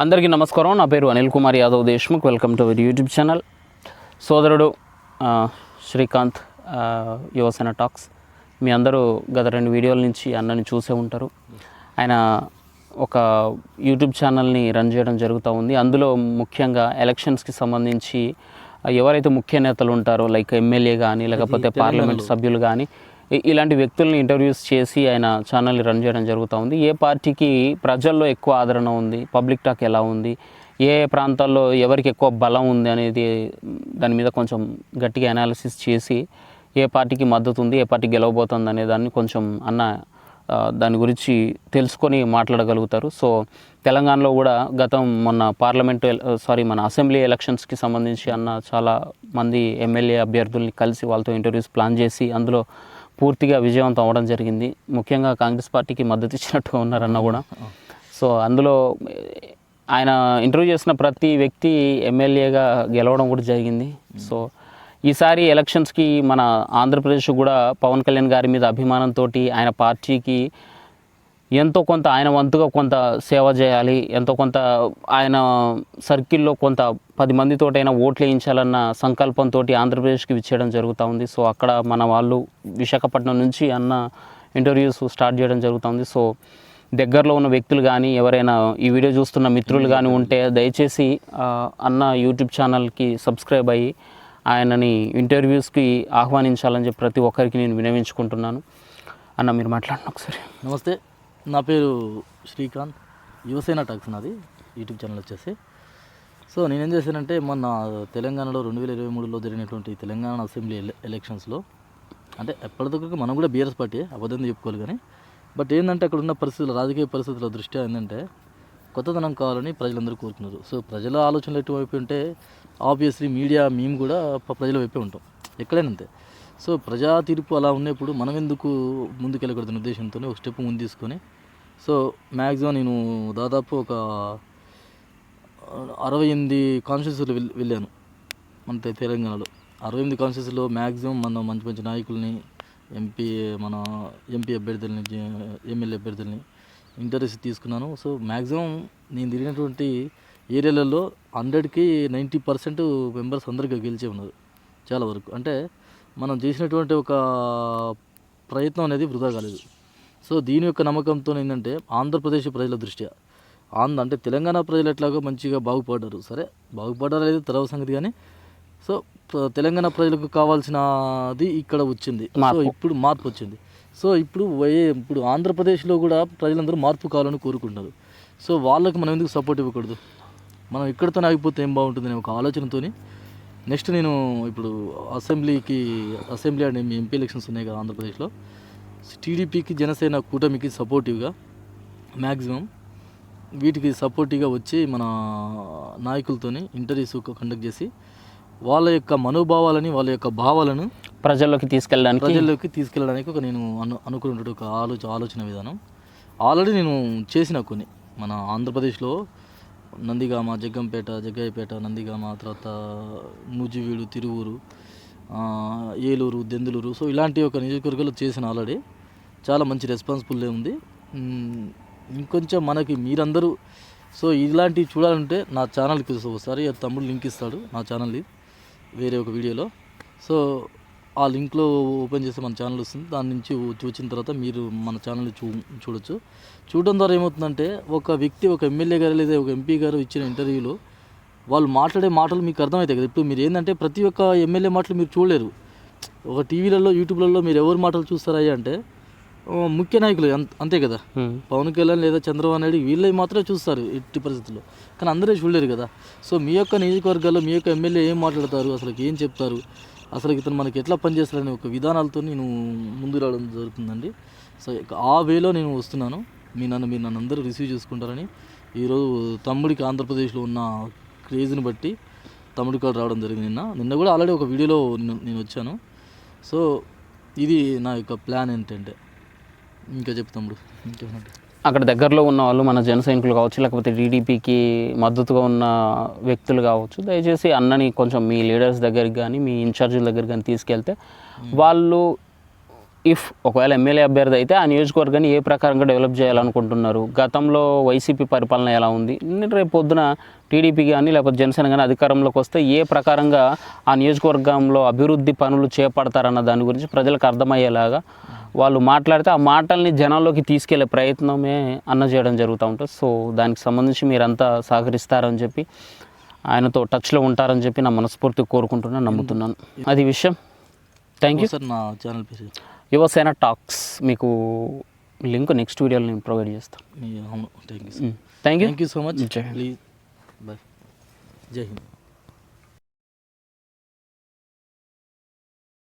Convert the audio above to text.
అందరికీ నమస్కారం. నా పేరు Anil Kumar Yadav Deshmukh. Welcome to our YouTube channel. సోదరుడు శ్రీకాంత్ యువసేన టాక్స్. మీ అందరూ గత రెండు వీడియోల నుంచి అన్నని చూసే ఉంటారు. ఆయన ఒక యూట్యూబ్ ఛానల్ని రన్ చేయడం జరుగుతూ ఉంది. అందులో ముఖ్యంగా ఎలక్షన్స్కి సంబంధించి ఎవరైతే ముఖ్య నేతలు ఉంటారో లైక్ ఎమ్మెల్యే కానీ లేకపోతే పార్లమెంట్ సభ్యులు కానీ ఇలాంటి వ్యక్తుల్ని ఇంటర్వ్యూస్ చేసి ఆయన ఛానల్ని రన్ చేయడం జరుగుతూ ఉంది. ఏ పార్టీకి ప్రజల్లో ఎక్కువ ఆదరణ ఉంది? పబ్లిక్ టాక్ ఎలా ఉంది? ఏ ప్రాంతాల్లో ఎవరికి ఎక్కువ బలం ఉంది అనేది దాని మీద కొంచెం గట్టిగా అనాలిసిస్ చేసి ఏ పార్టీకి మద్దతు ఉంది ఏ పార్టీ గెలవబోతుంది అనే దాన్ని కొంచెం అన్న దాని గురించి తెలుసుకొని మాట్లాడగలుగుతారు. సో తెలంగాణలో కూడా గతం మొన్న పార్లమెంటు సారీ మన అసెంబ్లీ ఎలక్షన్స్కి సంబంధించి అన్న చాలా మంది ఎమ్మెల్యే అభ్యర్థుల్ని కలిసి వాళ్ళతో ఇంటర్వ్యూస్ ప్లాన్ చేసి అందులో పూర్తిగా విజయవంతం అవ్వడం జరిగింది. ముఖ్యంగా కాంగ్రెస్ పార్టీకి మద్దతు ఇచ్చినట్టుగా ఉన్నారన్న కూడా. సో అందులో ఆయన ఇంటర్వ్యూ చేసిన ప్రతి వ్యక్తి ఎమ్మెల్యేగా గెలవడం కూడా జరిగింది. సో ఈసారి ఎలక్షన్స్కి మన ఆంధ్రప్రదేశ్ కూడా పవన్ కళ్యాణ్ గారి మీద అభిమానంతో ఆయన పార్టీకి ఎంతో కొంత ఆయన వంతుగా కొంత సేవ చేయాలి ఎంతో కొంత ఆయన సర్కిల్లో కొంత పది మందితోటైనా ఓట్లు వేయించాలన్న సంకల్పంతో ఆంధ్రప్రదేశ్కి విచ్చేయడం జరుగుతూ ఉంది. సో అక్కడ మన వాళ్ళు విశాఖపట్నం నుంచి అన్న ఇంటర్వ్యూస్ స్టార్ట్ చేయడం జరుగుతుంది సో దగ్గరలో ఉన్న వ్యక్తులు కానీ ఎవరైనా ఈ వీడియో చూస్తున్న మిత్రులు కానీ ఉంటే దయచేసి అన్న యూట్యూబ్ ఛానల్కి సబ్స్క్రైబ్ అయ్యి ఆయనని ఇంటర్వ్యూస్కి ఆహ్వానించాలని చెప్పి ప్రతి ఒక్కరికి నేను వినవించుకుంటున్నాను. అన్న మీరు మాట్లాడండి ఒకసారి. నమస్తే. నా పేరు శ్రీకాంత్. యువసేన టాక్స్ నాది. యూట్యూబ్ ఛానల్ వచ్చేసి. సో నేనేం చేశానంటే మొన్న తెలంగాణలో రెండు వేల ఇరవై మూడులో జరిగినటువంటి తెలంగాణ అసెంబ్లీ ఎలక్షన్స్లో అంటే ఎప్పటికొక మనం కూడా బీఆర్ఎస్ పార్టీ అబద్ధం చెప్పుకోవాలి కానీ బట్ ఏంటంటే అక్కడ ఉన్న పరిస్థితులు రాజకీయ పరిస్థితుల దృష్ట్యా ఏంటంటే కొత్తదనం కావాలని ప్రజలందరూ కోరుకున్నారు సో ప్రజల ఆలోచనలు ఎటువైపు ఉంటే ఆబ్వియస్లీ మీడియా మేము కూడా ప్రజల వైపే ఉంటాం. ఎక్కడైనా అంతే. సో ప్రజా తీర్పు అలా ఉన్నప్పుడు మనం ఎందుకు ముందుకెళ్ళకూడదనే ఉద్దేశంతో ఒక స్టెప్ ముందు తీసుకొని సో మ్యాక్సిమం నేను దాదాపు ఒక అరవై ఎనిమిది కాన్స్టిట్యూన్సీలు వెళ్ళాను. మన తెలంగాణలో. అరవై ఎనిమిది కాన్స్టిట్యూన్సీలో మ్యాక్సిమం మన మంచి మంచి నాయకుల్ని ఎంపీ మన ఎంపీ అభ్యర్థుల్ని ఎమ్మెల్యే అభ్యర్థుల్ని ఇంటర్వ్యూస్ తీసుకున్నాను. సో మ్యాక్సిమం నేను తిరిగినటువంటి ఏరియాలలో హండ్రెడ్కి నైంటీ పర్సెంట్ మెంబర్స్ అందరికీ గెలిచే ఉన్నారు చాలా వరకు. అంటే మనం చేసినటువంటి ఒక ప్రయత్నం అనేది వృధా కాలేదు. సో దీని యొక్క నమ్మకంతో ఏంటంటే ఆంధ్రప్రదేశ్ ప్రజల దృష్ట్యా. ఆంధ్ర అంటే తెలంగాణ ప్రజలు ఎట్లాగో మంచిగా బాగుపడ్డారు. సరే బాగుపడ్డారు అనేది తర్వాత సంగతి కానీ సో తెలంగాణ ప్రజలకు కావాల్సినది ఇక్కడ వచ్చింది. సో ఇప్పుడు మార్పు వచ్చింది. సో ఇప్పుడు ఇప్పుడు ఆంధ్రప్రదేశ్లో కూడా ప్రజలందరూ మార్పు కావాలని కోరుకుంటున్నారు. సో వాళ్ళకి మనం ఎందుకు సపోర్ట్ ఇవ్వకూడదు? మనం ఇక్కడితోనే ఆగిపోతే ఏం బాగుంటుంది అనే ఒక ఆలోచనతోని నెక్స్ట్ నేను ఇప్పుడు అసెంబ్లీకి అసెంబ్లీ అండ్ ఎంపీ ఎలక్షన్స్ ఉన్నాయి కదా ఆంధ్రప్రదేశ్లో. టీడీపీకి జనసేన కూటమికి సపోర్టివ్గా మ్యాక్సిమం వీటికి సపోర్టివ్గా వచ్చి మన నాయకులతోని ఇంటర్వ్యూస్ కండక్ట్ చేసి వాళ్ళ యొక్క మనోభావాలని వాళ్ళ యొక్క భావాలను ప్రజల్లోకి తీసుకెళ్ళడానికి ప్రజల్లోకి తీసుకెళ్ళడానికి ఒక నేను అను అనుకున్న ఒక ఆలోచన ఆలోచన విధానం. ఆల్రెడీ నేను చేసిన కొన్ని. మన ఆంధ్రప్రదేశ్లో నందిగామ జగ్గంపేట జగ్గయ్యపేట నందిగామ తర్వాత నూజివీడు తిరువూరు ఏలూరు దెందులూరు. సో ఇలాంటి ఒక నియోజకవర్గాలు చేసిన ఆల్రెడీ చాలా మంచి రెస్పాన్సిబుల్ ఉంది. ఇంకొంచెం మనకి మీరందరూ సో ఇలాంటివి చూడాలంటే నా ఛానల్కి ఒకసారి తమ్ముడు లింక్ ఇస్తాడు నా ఛానల్ది వేరే ఒక వీడియోలో. సో ఆ లింక్లో ఓపెన్ చేస్తే మన ఛానల్ వస్తుంది. దాని నుంచి చూసిన వచ్చిన తర్వాత మీరు మన ఛానల్ని చూ చూడొచ్చు. చూడడం ద్వారా ఏమవుతుందంటే ఒక వ్యక్తి ఒక ఎమ్మెల్యే గారు లేదా ఒక ఎంపీ గారు ఇచ్చిన ఇంటర్వ్యూలో వాళ్ళు మాట్లాడే మాటలు మీకు అర్థమవుతాయి కదా. ఇప్పుడు మీరు ఏంటంటే ప్రతి ఒక్క ఎమ్మెల్యే మాటలు మీరు చూడలేరు. ఒక టీవీలలో యూట్యూబ్లలో మీరు ఎవరి మాటలు చూస్తారయ్యా అంటే ముఖ్య నాయకులు అంత- కదా. పవన్ కళ్యాణ్ లేదా చంద్రబాబు నాయుడు వీళ్ళవి మాత్రమే చూస్తారు ఎట్టి పరిస్థితుల్లో. కానీ అందరూ చూడలేరు కదా. సో మీ యొక్క నియోజకవర్గాల్లో మీ యొక్క ఎమ్మెల్యే ఏం మాట్లాడతారు? అసలు ఏం చెప్తారు? అసలు ఇతను మనకి ఎట్లా పనిచేస్తారనే ఒక విధానాలతో నేను ముందు రావడం జరుగుతుందండి. సో ఆ వేలో నేను వస్తున్నాను. మీ నన్ను మీరు నన్ను అందరూ రిసీవ్ చేసుకుంటారని. ఈరోజు తమ్ముడికి ఆంధ్రప్రదేశ్లో ఉన్న క్రేజ్ని బట్టి తమ్ముడి కాడ రావడం జరిగింది నిన్న. నిన్న కూడా ఆల్రెడీ ఒక వీడియోలో నేను వచ్చాను. సో ఇది నా యొక్క ప్లాన్ ఏంటంటే. ఇంకా చెప్పు తమ్ముడు. ఇంకేమంటే అక్కడ దగ్గరలో ఉన్న వాళ్ళు మన జన సైనికులు కావచ్చు లేకపోతే టీడీపీకి మద్దతుగా ఉన్న వ్యక్తులు కావచ్చు దయచేసి అన్నని కొంచెం మీ లీడర్స్ దగ్గరికి కానీ మీ ఇన్ఛార్జీల దగ్గరికి కానీ తీసుకెళ్తే వాళ్ళు ఇఫ్ ఒకవేళ ఎమ్మెల్యే అభ్యర్థి అయితే ఆ నియోజకవర్గాన్ని ఏ ప్రకారంగా డెవలప్ చేయాలనుకుంటున్నారు? గతంలో వైసీపీ పరిపాలన ఎలా ఉంది? రేపు పొద్దున టీడీపీ కానీ లేకపోతే జనసేన కానీ అధికారంలోకి వస్తే ఏ ప్రకారంగా ఆ నియోజకవర్గంలో అభివృద్ధి పనులు చేపడతారన్న దాని గురించి ప్రజలకు అర్థమయ్యేలాగా వాళ్ళు మాట్లాడితే ఆ మాటల్ని జనాల్లోకి తీసుకెళ్ళే ప్రయత్నమే అన్న చేయడం జరుగుతూ ఉంటుంది. సో దానికి సంబంధించి మీరంతా సహకరిస్తారని చెప్పి ఆయనతో టచ్లో ఉంటారని చెప్పి నా మనస్ఫూర్తిగా కోరుకుంటున్నాను నమ్ముతున్నాను. అది విషయం. థ్యాంక్ యూ సార్ నా ఛానల్ పేరు యువసేన టాక్స్ మీకు లింక్ నెక్స్ట్ వీడియోలో నేను ప్రొవైడ్ చేస్తాను అవును. Thank you thank you so much. Please bye Jai Hind